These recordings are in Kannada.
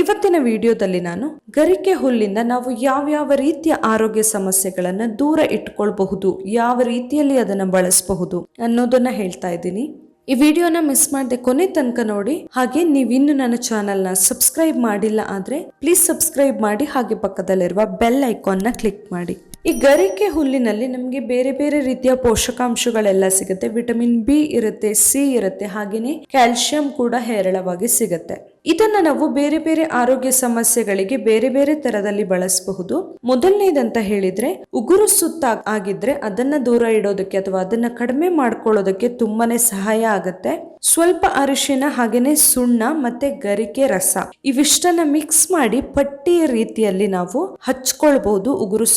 ಇವತ್ತಿನ ವಿಡಿಯೋದಲ್ಲಿ ನಾನು ಗರಿಕೆ ಹುಲ್ಲಿಂದ ನಾವು ಯಾವ್ಯಾವ ರೀತಿಯ ಆರೋಗ್ಯ ಸಮಸ್ಯೆಗಳನ್ನ ದೂರ ಇಟ್ಕೊಳ್ಬಹುದು, ಯಾವ ರೀತಿಯಲ್ಲಿ ಅದನ್ನ ಬಳಸಬಹುದು ಅನ್ನೋದನ್ನ ಹೇಳ್ತಾ ಇದ್ದೀನಿ. ಈ ವಿಡಿಯೋನ ಮಿಸ್ ಮಾಡದೆ ಕೊನೆ ತನಕ ನೋಡಿ. ಹಾಗೆ ನೀವಿನ್ನು ನನ್ನ ಚಾನೆಲ್ನ ಸಬ್ಸ್ಕ್ರೈಬ್ ಮಾಡಿಲ್ಲ ಆದ್ರೆ, ಪ್ಲೀಸ್ ಸಬ್ಸ್ಕ್ರೈಬ್ ಮಾಡಿ ಹಾಗೆ ಪಕ್ಕದಲ್ಲಿರುವ ಬೆಲ್ ಐಕಾನ್ನ ಕ್ಲಿಕ್ ಮಾಡಿ. ಈ ಗರಿಕೆ ಹುಲ್ಲಿನಲ್ಲಿ ನಮಗೆ ಬೇರೆ ಬೇರೆ ರೀತಿಯ ಪೋಷಕಾಂಶಗಳೆಲ್ಲ ಸಿಗುತ್ತೆ. ವಿಟಮಿನ್ ಬಿ ಇರುತ್ತೆ, ಸಿ ಇರುತ್ತೆ ಹಾಗೆಯೇ ಕ್ಯಾಲ್ಸಿಯಂ ಕೂಡ ಹೇರಳವಾಗಿ ಸಿಗುತ್ತೆ. ಇದನ್ನ ನಾವು ಬೇರೆ ಬೇರೆ ಆರೋಗ್ಯ ಸಮಸ್ಯೆಗಳಿಗೆ ಬೇರೆ ಬೇರೆ ತರದಲ್ಲಿ ಬಳಸಬಹುದು. ಮೊದಲನೇದಂತ ಹೇಳಿದ್ರೆ, ಉಗುರು ಸುತ್ತ ಆಗಿದ್ರೆ ಅದನ್ನ ದೂರ ಇಡೋದಕ್ಕೆ ಅಥವಾ ಅದನ್ನ ಕಡಿಮೆ ಮಾಡ್ಕೊಳ್ಳೋದಕ್ಕೆ ತುಂಬಾನೇ ಸಹಾಯ ಆಗತ್ತೆ. ಸ್ವಲ್ಪ ಅರಿಶಿನ, ಹಾಗೇನೆ ಸುಣ್ಣ ಮತ್ತೆ ಗರಿಕೆ ರಸ ಇವಿಷ್ಟನ್ನ ಮಿಕ್ಸ್ ಮಾಡಿ ಪಟ್ಟಿಯ ರೀತಿಯಲ್ಲಿ ನಾವು ಹಚ್ಕೊಳ್ಬಹುದು ಉಗುರು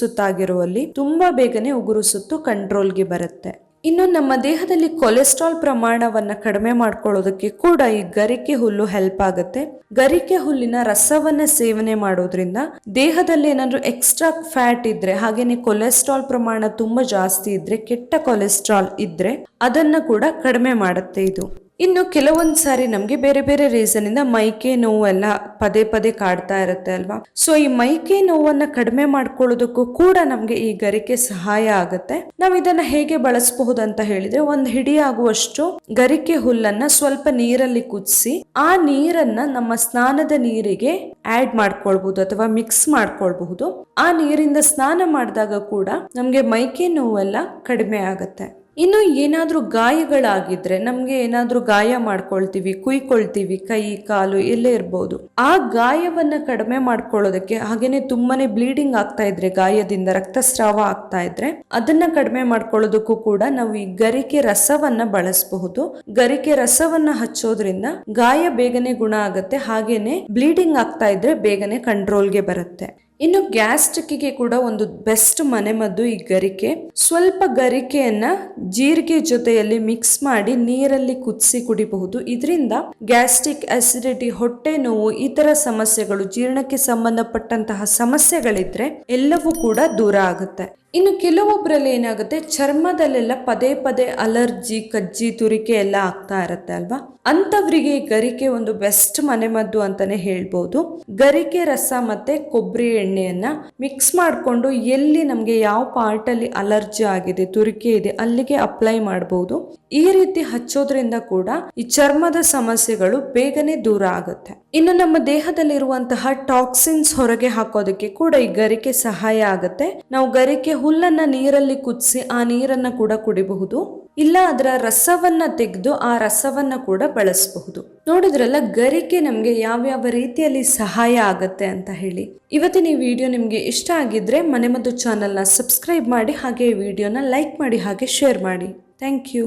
ಸುತ್ತಾಗಿರುವಲ್ಲಿ ತುಂಬಾ ಬೇಗನೆ ಉಗುರು ಸುತ್ತು ಕಂಟ್ರೋಲ್ಗೆ ಬರುತ್ತೆ. ಇನ್ನು ನಮ್ಮ ದೇಹದಲ್ಲಿ ಕೊಲೆಸ್ಟ್ರಾಲ್ ಪ್ರಮಾಣವನ್ನ ಕಡಿಮೆ ಮಾಡ್ಕೊಳ್ಳೋದಕ್ಕೆ ಕೂಡ ಈ ಗರಿಕೆ ಹುಲ್ಲು ಹೆಲ್ಪ್ ಆಗುತ್ತೆ. ಗರಿಕೆ ಹುಲ್ಲಿನ ರಸವನ್ನ ಸೇವನೆ ಮಾಡೋದ್ರಿಂದ ದೇಹದಲ್ಲಿ ಏನಾದ್ರು ಎಕ್ಸ್ಟ್ರಾ ಫ್ಯಾಟ್ ಇದ್ರೆ, ಹಾಗೇನೆ ಕೊಲೆಸ್ಟ್ರಾಲ್ ಪ್ರಮಾಣ ತುಂಬಾ ಜಾಸ್ತಿ ಇದ್ರೆ, ಕೆಟ್ಟ ಕೊಲೆಸ್ಟ್ರಾಲ್ ಇದ್ರೆ ಅದನ್ನ ಕೂಡ ಕಡಿಮೆ ಮಾಡುತ್ತೆ ಇದು. ಇನ್ನು ಕೆಲವೊಂದ್ ಸಾರಿ ನಮ್ಗೆ ಬೇರೆ ಬೇರೆ ರೀಸನ್ ಇಂದ ಮೈಕೆ ನೋವು ಎಲ್ಲ ಪದೇ ಪದೇ ಕಾಡ್ತಾ ಇರುತ್ತೆ ಅಲ್ವಾ? ಸೊ ಈ ಮೈಕೆ ನೋವನ್ನ ಕಡಿಮೆ ಮಾಡ್ಕೊಳ್ಳೋದಕ್ಕೂ ಕೂಡ ನಮ್ಗೆ ಈ ಗರಿಕೆ ಸಹಾಯ ಆಗುತ್ತೆ. ನಾವ್ ಇದನ್ನ ಹೇಗೆ ಬಳಸಬಹುದು ಅಂತ ಹೇಳಿದ್ರೆ, ಒಂದ್ ಹಿಡಿ ಆಗುವಷ್ಟು ಗರಿಕೆ ಹುಲ್ಲನ್ನ ಸ್ವಲ್ಪ ನೀರಲ್ಲಿ ಕುದಿಸಿ, ಆ ನೀರನ್ನ ನಮ್ಮ ಸ್ನಾನದ ನೀರಿಗೆ ಆಡ್ ಮಾಡ್ಕೊಳ್ಬಹುದು ಅಥವಾ ಮಿಕ್ಸ್ ಮಾಡ್ಕೊಳ್ಬಹುದು. ಆ ನೀರಿಂದ ಸ್ನಾನ ಮಾಡಿದಾಗ ಕೂಡ ನಮ್ಗೆ ಮೈಕೆ ನೋವೆಲ್ಲ ಕಡಿಮೆ ಆಗುತ್ತೆ. ಇನ್ನು ಏನಾದರೂ ಗಾಯಗಳಾಗಿದ್ರೆ ನಮಗೆ ಏನಾದರೂ ಗಾಯ ಮಾಡ್ಕೊಳ್ತೀವಿ, ಕುಯ್ಕೊಳ್ತೀವಿ, ಕೈ, ಕಾಲು ಎಲ್ಲೇ ಇರ್ಬೋದು. ಆ ಗಾಯವನ್ನ ಕಡಿಮೆ ಮಾಡ್ಕೊಳ್ಳೋದಕ್ಕೆ ಹಾಗೇನೆ ತುಂಬಾನೇ ಬ್ಲೀಡಿಂಗ್ ಆಗ್ತಾ ಇದ್ರೆ, ಗಾಯದಿಂದ ರಕ್ತಸ್ರಾವ ಆಗ್ತಾ ಇದ್ರೆ, ಅದನ್ನ ಕಡಿಮೆ ಮಾಡ್ಕೊಳ್ಳೋದಕ್ಕೂ ಕೂಡ ನಾವು ಈ ಗರಿಕೆ ರಸವನ್ನ ಬಳಸಬಹುದು. ಗರಿಕೆ ರಸವನ್ನ ಹಚ್ಚೋದ್ರಿಂದ ಗಾಯ ಬೇಗನೆ ಗುಣ ಆಗುತ್ತೆ, ಹಾಗೇನೆ ಬ್ಲೀಡಿಂಗ್ ಆಗ್ತಾ ಇದ್ರೆ ಬೇಗನೆ ಕಂಟ್ರೋಲ್ಗೆ ಬರುತ್ತೆ. ಇನ್ನು ಗ್ಯಾಸ್ಟ್ರಿಕ್ಗೆ ಕೂಡ ಒಂದು ಬೆಸ್ಟ್ ಮನೆಮದ್ದು ಈ ಗರಿಕೆ. ಸ್ವಲ್ಪ ಗರಿಕೆಯನ್ನ ಜೀರಿಗೆ ಜೊತೆಯಲ್ಲಿ ಮಿಕ್ಸ್ ಮಾಡಿ ನೀರಲ್ಲಿ ಕುದಿಸಿ ಕುಡಿಬಹುದು. ಇದರಿಂದ ಗ್ಯಾಸ್ಟ್ರಿಕ್ ಅಸಿಡಿಟಿ ಹೊಟ್ಟೆ ನೋವು, ಇತರ ತರ ಸಮಸ್ಯೆಗಳು, ಜೀರ್ಣಕ್ಕೆ ಸಂಬಂಧಪಟ್ಟಂತಹ ಸಮಸ್ಯೆಗಳಿದ್ರೆ ಎಲ್ಲವೂ ಕೂಡ ದೂರ ಆಗುತ್ತೆ. ಇನ್ನು ಕೆಲವೊಬ್ಬರಲ್ಲಿ ಏನಾಗುತ್ತೆ? ಚರ್ಮದಲ್ಲೆಲ್ಲ ಪದೇ ಪದೇ ಅಲರ್ಜಿ, ಕಜ್ಜಿ, ತುರಿಕೆ ಎಲ್ಲ ಆಗ್ತಾ ಇರತ್ತೆ ಅಲ್ವಾ? ಅಂತವರಿಗೆ ಗರಿಕೆ ಒಂದು ಬೆಸ್ಟ್ ಮನೆಮದ್ದು ಅಂತಾನೆ ಹೇಳ್ಬೋದು. ಗರಿಕೆ ರಸ ಮತ್ತೆ ಕೊಬ್ಬರಿ ಎಣ್ಣೆಯನ್ನ ಮಿಕ್ಸ್ ಮಾಡಿಕೊಂಡು ಎಲ್ಲಿ ನಮಗೆ ಯಾವ ಪಾರ್ಟ್ ಅಲ್ಲಿ ಅಲರ್ಜಿ ಆಗಿದೆ, ತುರಿಕೆ ಇದೆ, ಅಲ್ಲಿಗೆ ಅಪ್ಲೈ ಮಾಡಬಹುದು ಈ ರೀತಿ ಹಚ್ಚೋದ್ರಿಂದ ಕೂಡ ಈ ಚರ್ಮದ ಸಮಸ್ಯೆಗಳು ಬೇಗನೆ ದೂರ ಆಗುತ್ತೆ. ಇನ್ನು ನಮ್ಮ ದೇಹದಲ್ಲಿರುವಂತಹ ಟಾಕ್ಸಿನ್ಸ್ ಹೊರಗೆ ಹಾಕೋದಕ್ಕೆ ಕೂಡ ಈ ಗರಿಕೆ ಸಹಾಯ ಆಗುತ್ತೆ. ನಾವು ಗರಿಕೆ ಹುಲ್ಲನ್ನ ನೀರಲ್ಲಿ ಕುದಿಸಿ ಆ ನೀರನ್ನ ಕೂಡ ಕುಡಿಬಹುದು. ಇಲ್ಲ ಅದರ ರಸವನ್ನ ತೆಗೆದು ಆ ರಸವನ್ನ ಕೂಡ ಬಳಸಬಹುದು. ನೋಡಿದ್ರಲ್ಲ, ಗರಿಕೆ ನಮ್ಗೆ ಯಾವ್ಯಾವ ರೀತಿಯಲ್ಲಿ ಸಹಾಯ ಆಗತ್ತೆ ಅಂತ ಹೇಳಿ. ಇವತ್ತಿನ ಈ ವಿಡಿಯೋ ನಿಮಗೆ ಇಷ್ಟ ಆಗಿದ್ರೆ ಮನೆ ಮತ್ತು ಚಾನೆಲ್ನ ಸಬ್ಸ್ಕ್ರೈಬ್ ಮಾಡಿ ಹಾಗೆ ವಿಡಿಯೋನ ಲೈಕ್ ಮಾಡಿ ಹಾಗೆ ಶೇರ್ ಮಾಡಿ. Thank you